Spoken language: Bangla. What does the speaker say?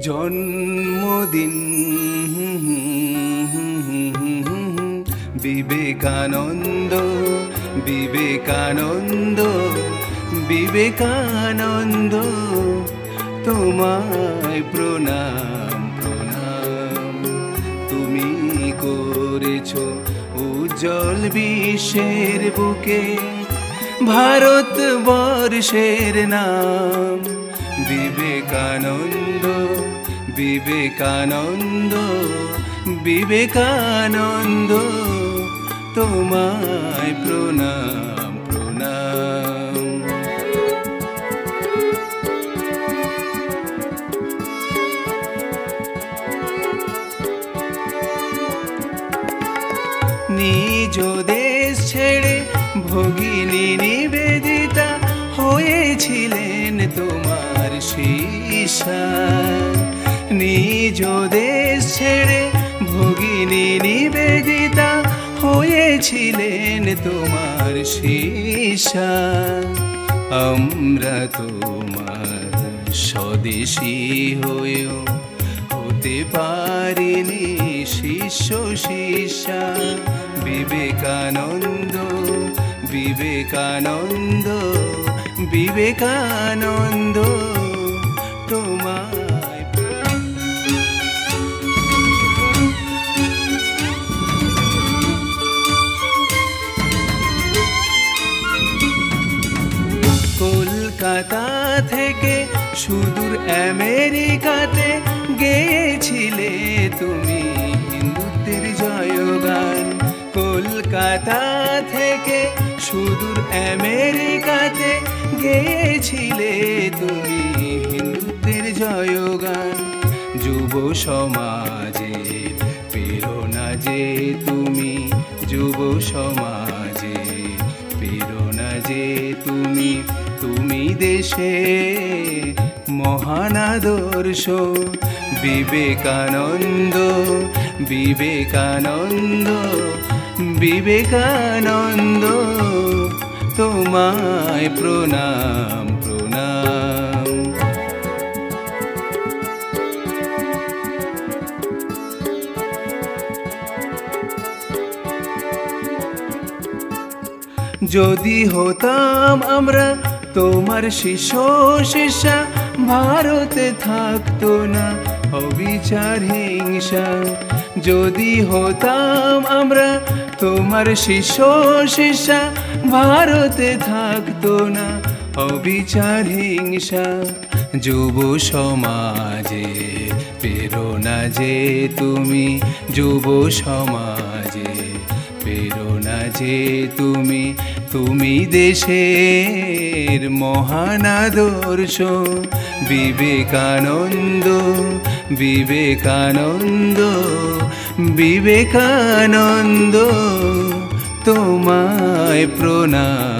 জন্মদিন। বিবেকানন্দ বিবেকানন্দ বিবেকানন্দ, তোমায় প্রণাম প্রণাম। তুমি করেছ উজ্জ্বল বিশ্বের বুকে, ভারতবর্ষের নাম। বিবেকানন্দ বিবেকানন্দ বিবেকানন্দ তোমায় প্রণাম প্রণাম। নিজ দেশ ছেড়ে ভগিনী নিবেদিতা হয়েছিলেন তোমার শিষা নিজ দেশ ছেড়ে ভগিনী নিবেদিতা হয়েছিলেন তোমার শিষা আমরা তোমার স্বদেশী হয়েও হতে পারিনি শিষ্য শিষ্যা। বিবেকানন্দ বিবেকানন্দ বিবেকানন্দ তোমায় কলকাতা থেকে সুদূর আমেরিকাতে গেছিলে তুমি হিন্দুত্বের জয়গান। কলকাতা থেকে সুদূর আমেরিকাতে গেছিলে তুমি হিন্দুত্বের জয়গান। যুব সমাজে প্রেরণা যে তুমি, যুব সমাজে প্রেরণা যে তুমি। দেশে মহান আদর্শ বিবেকানন্দ বিবেকানন্দ বিবেকানন্দ তোমায় প্রণাম প্রণাম। যদি হতাম আমরা তোমার শিষ্য শিষ্যা, ভারতে থাকতো না, অবিচার, হিংসা। যদি হতাম আমরা, তোমার শিষ্য শিষ্যা, ভারতে থাকতো না, অবিচার, হিংসা। যুব সমাজে প্রেরণা যে তুমি, যুব সমাজে যে তুমি তুমি দেশের মহানাদর্শ বিবেকানন্দ বিবেকানন্দ বিবেকানন্দ তোমায় প্রণাম।